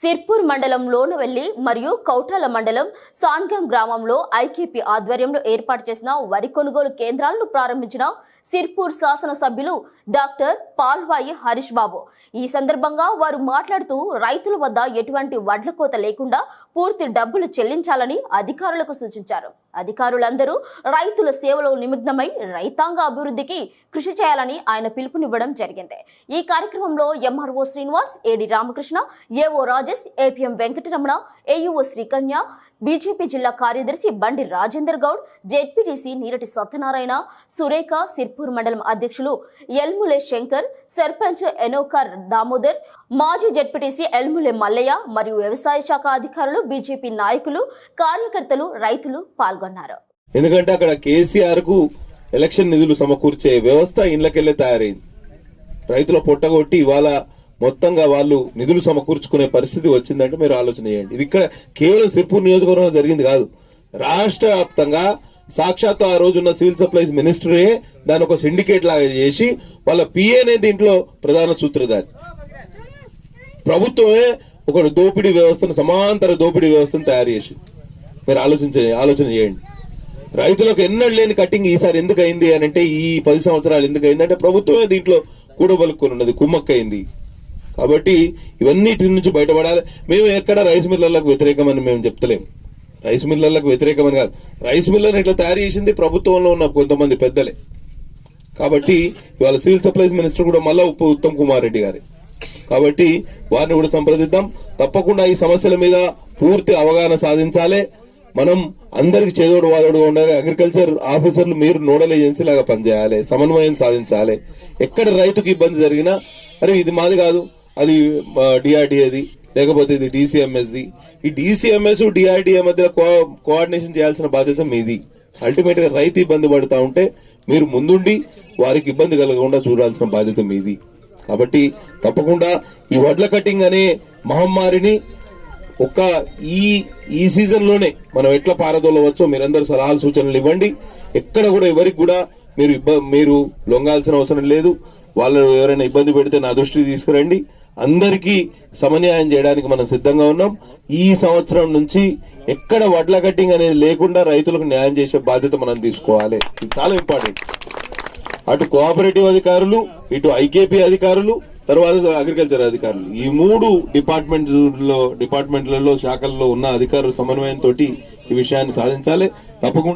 సిర్పూర్ మండలం లోనవెల్లి మరియు కౌటాల మండలం సాన్గాం గ్రామంలో ఐకేపీ ఆధ్వర్యంలో ఏర్పాటు చేసిన వరి కొనుగోలు కేంద్రాలను ప్రారంభించిన సిర్పూర్ శాసనసభ్యులు డాక్టర్ పాల్వాయి హరీష్ బాబు. ఈ సందర్భంగా వారు మాట్లాడుతూ రైతుల వద్ద ఎటువంటి వడ్ల కోత లేకుండా పూర్తి డబ్బులు చెల్లించాలని అధికారులకు సూచించారు. అధికారులందరూ రైతుల సేవలో నిమగ్నమై రైతాంగ అభివృద్ధికి కృషి చేయాలని ఆయన పిలుపునివ్వడం జరిగింది. ఈ కార్యక్రమంలో MRO Srinivas AD Ramakrishna AO Rajesh APM Venkataramana AUO Srikanya BJP జిల్లా కార్యదర్శి బండి రాజేందర్ గౌడ్ జెడ్పీటీసీ నీరటి సత్యనారాయణ సురేఖ సిర్పూర్ మండలం అధ్యక్షులు ఎల్ములే శంకర్ సర్పంచ్ ఎనోకర్ దామోదర్ మాజీ జెడ్పీటీసీ ఎల్ములే మల్లయ్య మరియు వ్యవసాయ శాఖ అధికారులు బీజేపీ నాయకులు కార్యకర్తలు రైతులు పాల్గొన్నారు. ఎందుకంటే అక్కడ కేసీఆర్కు ఎలక్షన్ నిధులు సమకూర్చే వ్యవస్థ ఇండ్లకెళ్ళే తయారైంది. రైతుల పొట్టగొట్టి ఇవాళ మొత్తంగా వాళ్ళు నిధులు సమకూర్చుకునే పరిస్థితి వచ్చిందంటే మీరు ఆలోచన చేయండి. ఇది ఇక్కడ కేవలం సిర్పూర్ నియోజకవర్గంలో జరిగింది కాదు. రాష్ట్ర వ్యాప్తంగా సాక్షాత్తు ఆ రోజున్న సివిల్ సప్లైస్ మినిస్టరే దాని ఒక సిండికేట్ లాగా చేసి వాళ్ళ పిఏనే దీంట్లో ప్రధాన సూత్రధారి. ప్రభుత్వమే ఒక దోపిడీ వ్యవస్థను సమాంతర దోపిడీ వ్యవస్థను తయారు చేసి మీరు ఆలోచించ ఆలోచన చేయండి. రైతులకు ఎన్నడూ లేని కటింగ్ ఈసారి ఎందుకు అయింది అని అంటే ఈ పది సంవత్సరాలు ఎందుకు అయింది అంటే ప్రభుత్వమే దీంట్లో కూడబలుక్కుని ఉన్నది కుమ్మక్కైంది. కాబట్టి ఇవన్నిటి నుంచి బయటపడాలి. మేము ఎక్కడ రైస్ మిల్లర్లకు వ్యతిరేకమని మేము చెప్తలేం. రైస్ మిల్లర్లకు వ్యతిరేకమని కాదు. రైస్ మిల్లర్ని ఇట్లా తయారు చేసింది ప్రభుత్వంలో ఉన్న కొంతమంది పెద్దలే. కాబట్టి ఇవాళ సివిల్ సప్లైస్ మినిస్టర్ కూడా మళ్ళా ఉప్పు ఉత్తమ్ కుమార్ రెడ్డి గారి. కాబట్టి వారిని కూడా సంప్రదిద్దాం. తప్పకుండా ఈ సమస్యల మీద పూర్తి అవగాహన సాధించాలి. మనం అందరికి చేదోడు వాదోడు ఉండాలి. అగ్రికల్చర్ ఆఫీసర్లు మీరు నోడల్ ఏజెన్సీ లాగా పనిచేయాలి. సమన్వయం సాధించాలి. ఎక్కడ రైతుకి ఇబ్బంది జరిగినా అరే ఇది మాది కాదు. అది డిఆర్డిఏది లేకపోతే ఇది డిసిఎంఎస్ది ఈ డిసిఎంఎస్ డిఆర్డిఏ మధ్య కోఆర్డినేషన్ చేయాల్సిన బాధ్యత మీది. అల్టిమేట్గా రైతు ఇబ్బంది పడుతూ ఉంటే మీరు ముందుండి వారికి ఇబ్బంది కలగకుండా చూడాల్సిన బాధ్యత మీది. కాబట్టి తప్పకుండా ఈ వడ్ల కటింగ్ అనే మహమ్మారిని ఒక్క ఈ ఈ సీజన్లోనే మనం ఎట్లా పారదోలవచ్చో మీరందరూ సలహాలు సూచనలు ఇవ్వండి. ఎక్కడ కూడా ఎవరికి కూడా మీరు ఇబ్బ- మీరు లొంగాల్సిన అవసరం లేదు. వాళ్ళు ఎవరైనా ఇబ్బంది పెడితే నా దృష్టికి తీసుకురండి. అందరికీ సమన్యాయం చేయడానికి మనం సిద్ధంగా ఉన్నాం. ఈ సంవత్సరం నుంచి ఎక్కడ వడ్ల కట్టింగ్ అనేది లేకుండా రైతులకు న్యాయం చేసే బాధ్యత మనం తీసుకోవాలి. ఇది చాలా ఇంపార్టెంట్. అటు కోఆపరేటివ్ అధికారులు ఇటు ఐకేపీ అధికారులు తర్వాత అగ్రికల్చర్ అధికారులు. ఈ మూడు డిపార్ట్మెంట్లో డిపార్ట్మెంట్లలో శాఖల్లో ఉన్న అధికారుల సమన్వయంతో ఈ విషయాన్ని సాధించాలి. తప్పకుండా